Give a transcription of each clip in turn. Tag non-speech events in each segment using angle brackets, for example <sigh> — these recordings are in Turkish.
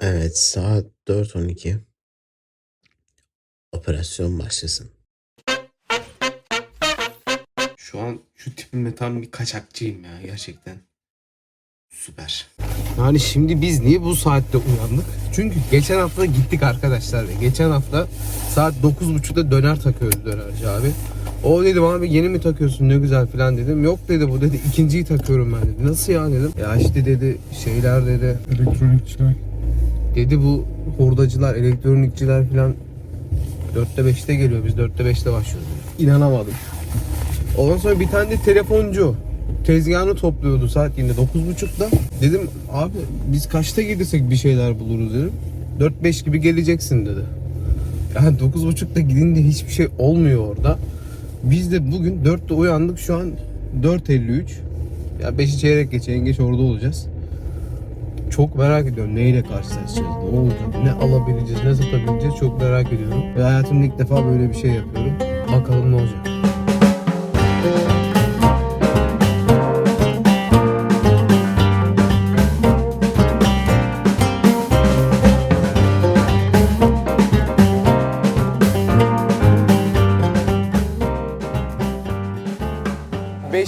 Evet, saat 4.12. Operasyon başlasın. Şu an şu tipimle tam bir kaçakçıyım ya gerçekten. Süper. Yani şimdi biz niye bu saatte uyandık? Çünkü geçen hafta gittik arkadaşlar. Geçen hafta saat 9.30'da döner takıyoruz dönerci abi. O dedim abi yeni mi takıyorsun ne güzel falan dedim. Yok dedi bu dedi ikinciyi takıyorum ben dedi. Nasıl ya dedim. Ya işte dedi şeyler dedi. Elektronikçiler. Dedi bu hurdacılar, elektronikçiler falan 4'te 5'te geliyor. Biz 4'te 5'te başlıyoruz. İnanamadım. Ondan sonra bir tane de telefoncu tezgahını topluyordu saat yine 9.30'da. Dedim abi biz kaçta gidirsek bir şeyler buluruz dedim. 4-5 gibi geleceksin dedi. Yani 9.30'da gidince hiçbir şey olmuyor orada. Biz de bugün 4'te uyandık şu an 4.53. Ya 5'i çeyrek geçe geç orada olacağız. Çok merak ediyorum neyle karşılaşacağız, ne olacak, ne alabileceğiz, ne satabileceğiz çok merak ediyorum. Ve hayatımda ilk defa böyle bir şey yapıyorum. Bakalım ne olacak.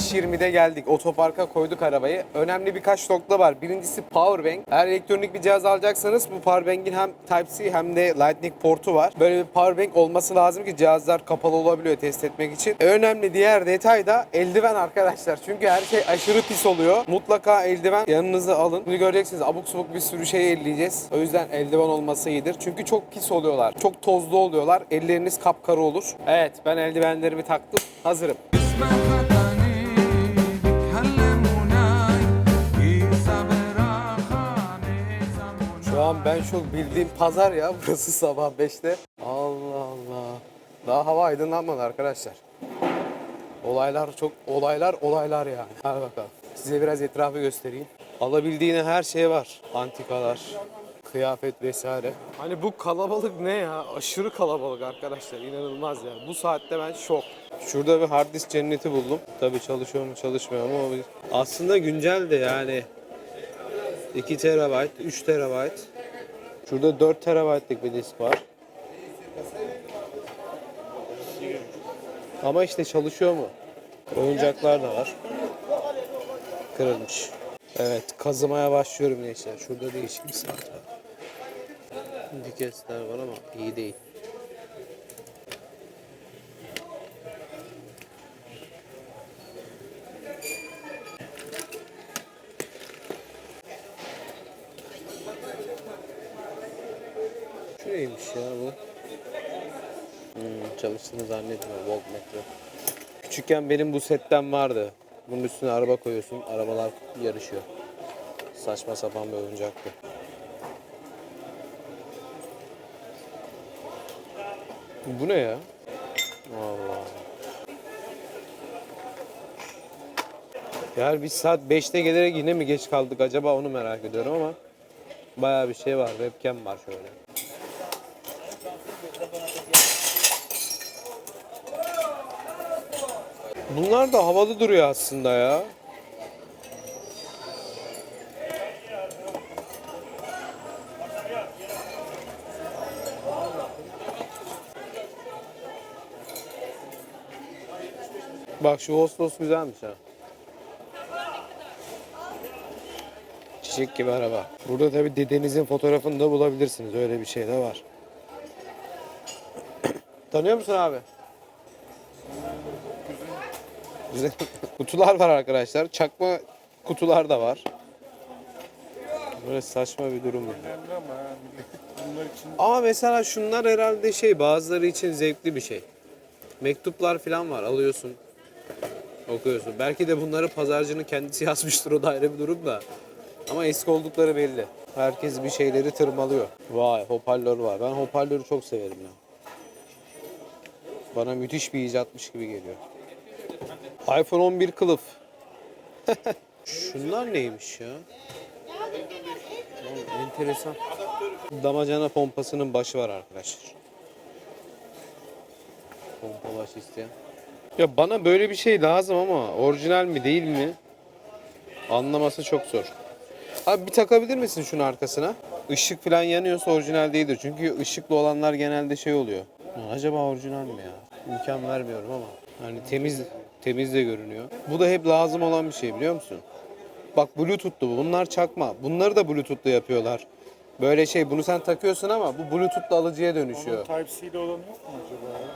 ...5.20'de geldik. Otoparka koyduk arabayı. Önemli birkaç nokta var. Birincisi powerbank. Eğer elektronik bir cihaz alacaksanız bu powerbank'in hem Type-C hem de Lightning portu var. Böyle bir powerbank olması lazım ki cihazlar kapalı olabiliyor test etmek için. Önemli diğer detay da eldiven arkadaşlar. Çünkü her şey aşırı pis oluyor. Mutlaka eldiven yanınıza alın. Bunu göreceksiniz abuk subuk bir sürü şey elleyeceğiz. O yüzden eldiven olması iyidir. Çünkü çok pis oluyorlar. Çok tozlu oluyorlar. Elleriniz kapkara olur. Evet ben eldivenlerimi taktım. Hazırım. Şu an ben çok bildiğim pazar ya burası sabah 5'te. Allah Allah. Daha hava aydınlanmadı arkadaşlar. Olaylar çok olaylar olaylar yani. Hadi bakalım. Size biraz etrafı göstereyim. Alabildiğine her şey var. Antikalar, kıyafet vesaire. Hani bu kalabalık ne ya? Aşırı kalabalık arkadaşlar. İnanılmaz ya. Bu saatte ben şok. Şurada bir hard disk cenneti buldum. Tabii çalışıyor mu çalışmıyor mu Aslında güncel de yani 2 TB, 3 TB. Şurada 4 TB'lık bir disk var. Ama işte çalışıyor mu? Oyuncaklar da var. Kırılmış. Evet, kazımaya başlıyorum gençler. Şurada değişik bir saat var. Dikesler var ama iyi değil. Şu neymiş ya bu? Hmm, çalıştığını zannetmiyorum. Voltmetre. Küçükken benim bu setten vardı. Bunun üstüne araba koyuyorsun. Arabalar yarışıyor. Saçma sapan bir oyuncaktı. Bu ne ya? Allah. Yani biz saat 5'te gelerek yine mi geç kaldık acaba onu merak ediyorum ama bayağı bir şey var. Webcam var şöyle. Bunlar da havalı duruyor aslında ya. Bak şu Hostos güzelmiş ha. Çiçek gibi araba. Burada tabi dedenizin fotoğrafını da bulabilirsiniz. Öyle bir şey de var. <coughs> Tanıyor musun abi? <laughs> Kutular var arkadaşlar. Çakma kutular da var. Böyle saçma bir durum. Ama mesela şunlar herhalde şey bazıları için zevkli bir şey. Mektuplar falan var alıyorsun. Okuyorsun. Belki de bunları pazarcının kendisi <laughs> yazmıştır o da ayrı bir durum da. Ama eski oldukları belli. Herkes bir şeyleri tırmalıyor. Vay hoparlör var. Ben hoparlörü çok severim ya. Bana müthiş bir icatmış gibi geliyor. iPhone 11 kılıf. <laughs> Şunlar neymiş ya? Oğlum, enteresan. Damacana pompasının başı var arkadaşlar. Pompa başı isteyen. Ya bana böyle bir şey lazım ama orijinal mi değil mi? Anlaması çok zor. Abi bir takabilir misin şunu arkasına? Işık falan yanıyorsa orijinal değildir. Çünkü ışıklı olanlar genelde şey oluyor. Acaba orijinal mi ya? İmkan vermiyorum ama. Hani temiz temiz de görünüyor. Bu da hep lazım olan bir şey biliyor musun? Bak Bluetooth'lu bu. Bunlar çakma. Bunları da Bluetooth'lu yapıyorlar. Böyle şey bunu sen takıyorsun ama bu Bluetooth'lu alıcıya dönüşüyor. Type-C'de olan yok mu acaba? ya?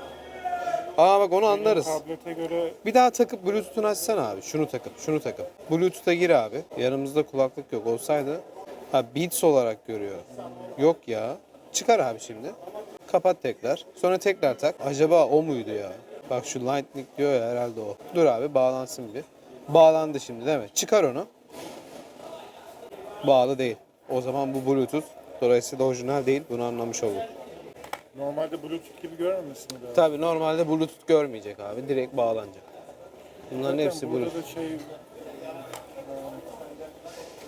Aa bak onu anlarız. Tablete göre Bir daha takıp Bluetooth'unu açsana abi. Şunu takıp, şunu takıp. Bluetooth'a gir abi. Yanımızda kulaklık yok. Olsaydı ha Beats olarak görüyor. Yok ya. Çıkar abi şimdi. Kapat tekrar. Sonra tekrar tak. Acaba o muydu ya? Bak şu Lightning diyor ya herhalde o. Dur abi bağlansın bir. Bağlandı şimdi değil mi? Çıkar onu. Bağlı değil. O zaman bu Bluetooth. Dolayısıyla orijinal değil. Bunu anlamış olduk. normalde Bluetooth gibi görmemesin de. Tabi normalde Bluetooth görmeyecek abi. Direkt bağlanacak. Bunların Zaten hepsi burada Bluetooth. da şey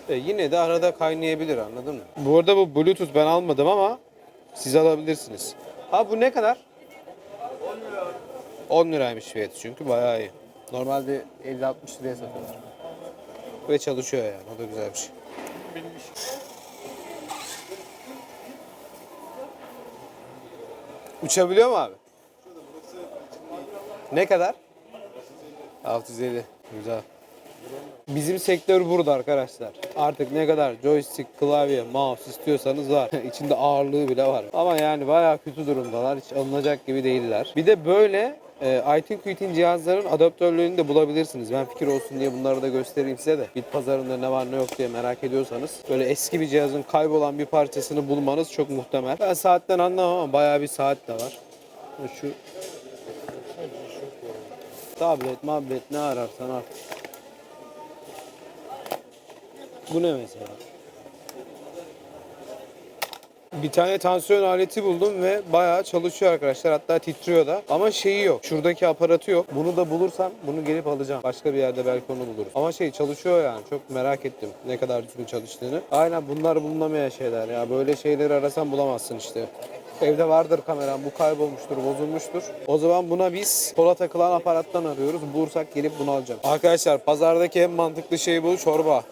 E yine de arada kaynayabilir anladın mı? Bu arada bu Bluetooth ben almadım ama siz alabilirsiniz. Ha bu ne kadar? 10 lira. 10 liraymış fiyatı çünkü bayağı iyi. Normalde 50-60 liraya satıyorlar. Ve çalışıyor yani o da güzel bir şey. Uçabiliyor mu abi? Ne kadar? 650. Güzel. Bizim sektör burada arkadaşlar. Artık ne kadar joystick, klavye, mouse istiyorsanız var. <laughs> İçinde ağırlığı bile var. Ama yani bayağı kötü durumdalar. Hiç alınacak gibi değiller. Bir de böyle e, iTunes cihazların adaptörlerini de bulabilirsiniz. Ben fikir olsun diye bunları da göstereyim size de. Bit pazarında ne var ne yok diye merak ediyorsanız. Böyle eski bir cihazın kaybolan bir parçasını bulmanız çok muhtemel. Ben saatten anlamam ama bayağı bir saat de var. Şu tablet, mablet ne ararsan ar. Bu ne mesela? Bir tane tansiyon aleti buldum ve bayağı çalışıyor arkadaşlar. Hatta titriyor da. Ama şeyi yok. Şuradaki aparatı yok. Bunu da bulursam bunu gelip alacağım. Başka bir yerde belki onu bulurum. Ama şey çalışıyor yani. Çok merak ettim ne kadar düzgün çalıştığını. Aynen bunlar bulunamayan şeyler ya. Böyle şeyleri arasan bulamazsın işte. Evde vardır kameram. Bu kaybolmuştur, bozulmuştur. O zaman buna biz kola takılan aparattan arıyoruz. Bulursak gelip bunu alacağım. Arkadaşlar pazardaki en mantıklı şey bu. Çorba.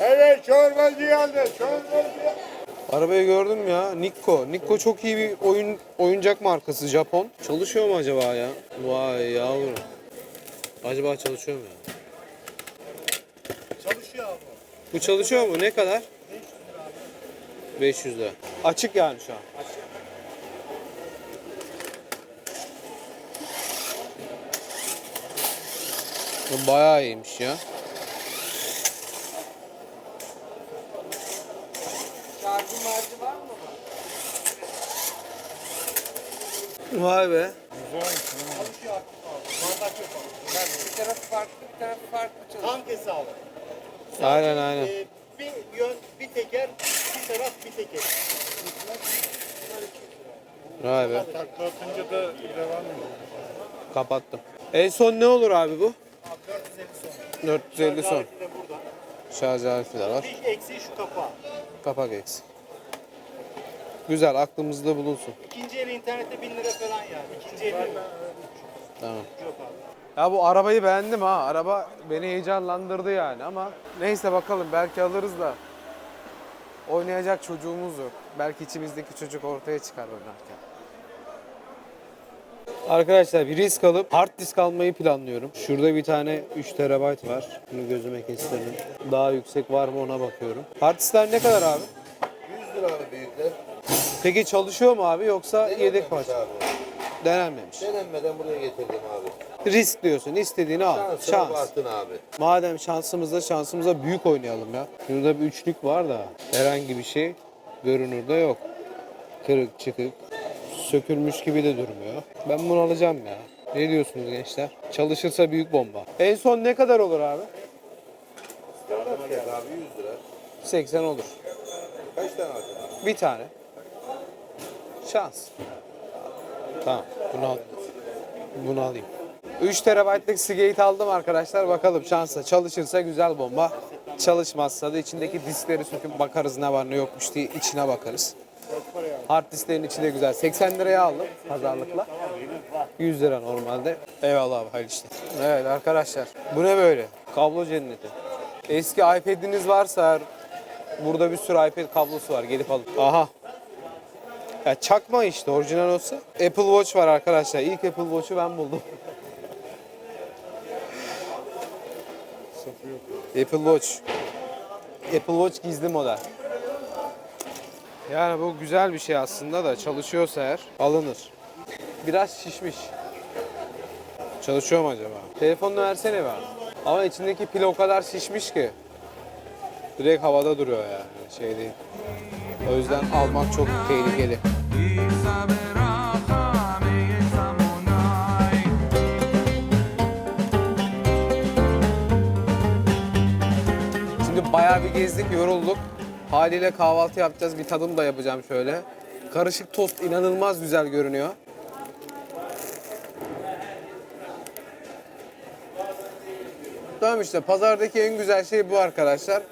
Evet çorbacı geldi. Çorbacı. Arabayı gördün mü ya? Nikko. Nikko çok iyi bir oyun oyuncak markası Japon. Çalışıyor mu acaba ya? Vay yavrum. Acaba çalışıyor mu ya? Çalışıyor abi. Bu çalışıyor mu? Ne kadar? 500 lira. Açık yani şu an. Bu bayağı iyiymiş ya. Şarjı marjı var mı? Vay be. Bir tarafı farklı, bir tarafı farklı çalışıyor. Tam hesabı. Aynen aynen. Ee, bir yön bir teker, bir taraf bir teker. Vay be. Takla atınca da devam ediyor. Kapattım. En son ne olur abi bu? 450 son. 450 son. Şarj aleti de var. Bir eksiği şu kapağı. Kapak eksik. Güzel aklımızda bulunsun. İkinci el internette 1000 lira falan yani. İkinci el Tamam. yok abi. Ya bu arabayı beğendim ha. Araba beni heyecanlandırdı yani ama neyse bakalım belki alırız da oynayacak çocuğumuz yok. Belki içimizdeki çocuk ortaya çıkar oynarken. Arkadaşlar bir risk alıp hard disk almayı planlıyorum. Şurada bir tane 3 TB var. Bunu gözüme kestirdim. Daha yüksek var mı ona bakıyorum. Hard diskler ne kadar abi? 100 lira abi. Peki çalışıyor mu abi yoksa yedek parça? abi. Denenmemiş. Denenmeden buraya getirdim abi. Risk diyorsun. istediğini al. Şansına Şans. baktın abi. Madem şansımızda şansımıza büyük oynayalım ya. Şurada bir üçlük var da herhangi bir şey görünürde yok. Kırık çıkık. Sökülmüş gibi de durmuyor. Ben bunu alacağım ya. Ne diyorsunuz gençler? Çalışırsa büyük bomba. En son ne kadar olur abi? Standart fiyat abi 100 lira. 80 olur. Kaç tane alacaksın? Bir tane. Şans. Tamam. Bunu al. Bunu alayım. 3 TB'lık Seagate aldım arkadaşlar. Bakalım şansa çalışırsa güzel bomba. Çalışmazsa da içindeki diskleri söküp bakarız ne var ne yokmuş diye içine bakarız. Hard disklerin içi de güzel. 80 liraya aldım pazarlıkla. 100 lira normalde. Eyvallah abi hayırlı işler. Evet arkadaşlar bu ne böyle? Kablo cenneti. Eski iPad'iniz varsa Burada bir sürü iPad kablosu var. Gelip alın. Aha. Ya çakma işte orijinal olsa. Apple Watch var arkadaşlar. İlk Apple Watch'u ben buldum. Apple Watch. Apple Watch gizli model. Yani bu güzel bir şey aslında da çalışıyorsa eğer alınır. Biraz şişmiş. Çalışıyor mu acaba? Telefonunu versene be. Ama içindeki pil o kadar şişmiş ki. Direkt havada duruyor yani şey değil. O yüzden almak çok tehlikeli. Şimdi bayağı bir gezdik, yorulduk. Haliyle kahvaltı yapacağız. Bir tadım da yapacağım şöyle. Karışık tost inanılmaz güzel görünüyor. Tamam işte pazardaki en güzel şey bu arkadaşlar.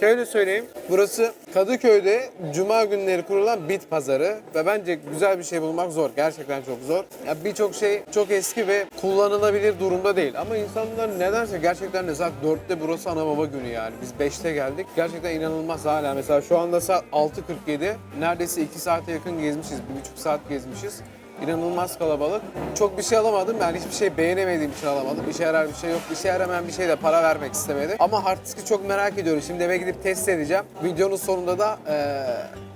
Şöyle söyleyeyim. Burası Kadıköy'de cuma günleri kurulan bit pazarı ve bence güzel bir şey bulmak zor. Gerçekten çok zor. Ya birçok şey çok eski ve kullanılabilir durumda değil. Ama insanlar nedense gerçekten de saat 4'te burası ana baba günü yani. Biz 5'te geldik. Gerçekten inanılmaz hala. Mesela şu anda saat 6.47. Neredeyse 2 saate yakın gezmişiz. 1,5 saat gezmişiz. İnanılmaz kalabalık. Çok bir şey alamadım. Yani hiçbir şey beğenemediğim için alamadım. İşe yarar bir şey yok. İşe yaramayan bir şey de para vermek istemedim. Ama hard disk'i çok merak ediyorum. Şimdi eve gidip test edeceğim. Videonun sonunda da eee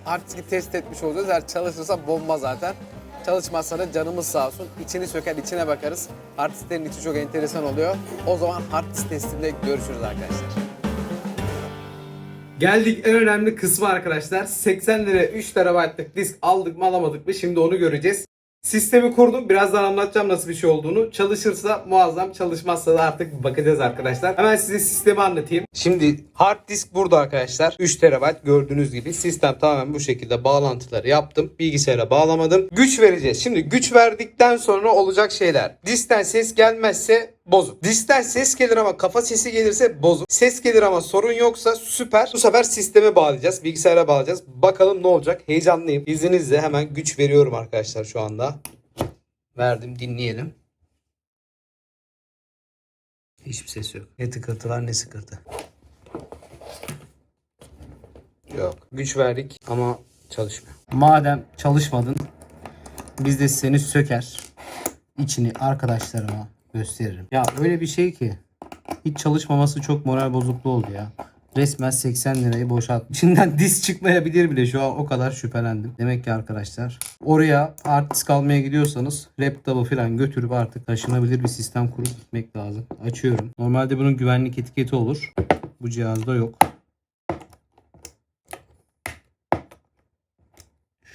hard disk'i test etmiş olacağız. Eğer çalışırsa bomba zaten. Çalışmazsa da canımız sağ olsun. İçini söker, içine bakarız. Hard disklerin içi çok enteresan oluyor. O zaman hard disk testinde görüşürüz arkadaşlar. Geldik en önemli kısmı arkadaşlar. 80 lira 3 TB'lık disk aldık mı alamadık mı şimdi onu göreceğiz. Sistemi kurdum. Birazdan anlatacağım nasıl bir şey olduğunu. Çalışırsa muazzam, çalışmazsa da artık bakacağız arkadaşlar. Hemen size sistemi anlatayım. Şimdi hard disk burada arkadaşlar. 3 TB gördüğünüz gibi. Sistem tamamen bu şekilde bağlantıları yaptım. Bilgisayara bağlamadım. Güç vereceğiz. Şimdi güç verdikten sonra olacak şeyler. Diskten ses gelmezse bozuk. Diskten ses gelir ama kafa sesi gelirse bozuk. Ses gelir ama sorun yoksa süper. Bu sefer sisteme bağlayacağız. Bilgisayara bağlayacağız. Bakalım ne olacak. Heyecanlıyım. İzninizle hemen güç veriyorum arkadaşlar şu anda. Verdim dinleyelim. Hiçbir ses yok. Ne tıkırtı var ne sıkırtı. Yok. Güç verdik ama çalışmıyor. Madem çalışmadın biz de seni söker. içini arkadaşlarıma gösteririm. Ya öyle bir şey ki hiç çalışmaması çok moral bozukluğu oldu ya. Resmen 80 lirayı boşalt. <laughs> İçinden disk çıkmayabilir bile şu an o kadar şüphelendim. Demek ki arkadaşlar oraya hard disk almaya gidiyorsanız laptopu falan götürüp artık taşınabilir bir sistem kurup gitmek lazım. Açıyorum. Normalde bunun güvenlik etiketi olur. Bu cihazda yok.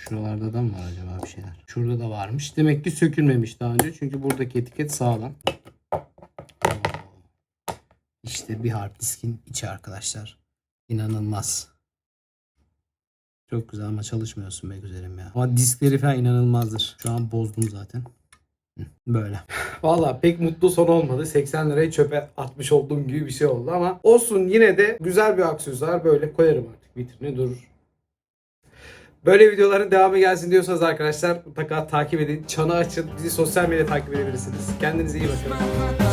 Şuralarda da mı var acaba bir şeyler? Şurada da varmış. Demek ki sökülmemiş daha önce. Çünkü buradaki etiket sağlam. İşte bir hard diskin içi arkadaşlar. İnanılmaz. Çok güzel ama çalışmıyorsun be güzelim ya. Ama diskleri falan inanılmazdır. Şu an bozdum zaten. Böyle. <laughs> Valla pek mutlu son olmadı. 80 lirayı çöpe atmış olduğum gibi bir şey oldu ama olsun yine de güzel bir aksesuar. Böyle koyarım artık vitrine durur. Böyle videoların devamı gelsin diyorsanız arkadaşlar mutlaka takip edin. Çanı açın. Bizi sosyal medyada takip edebilirsiniz. Kendinize iyi bakın.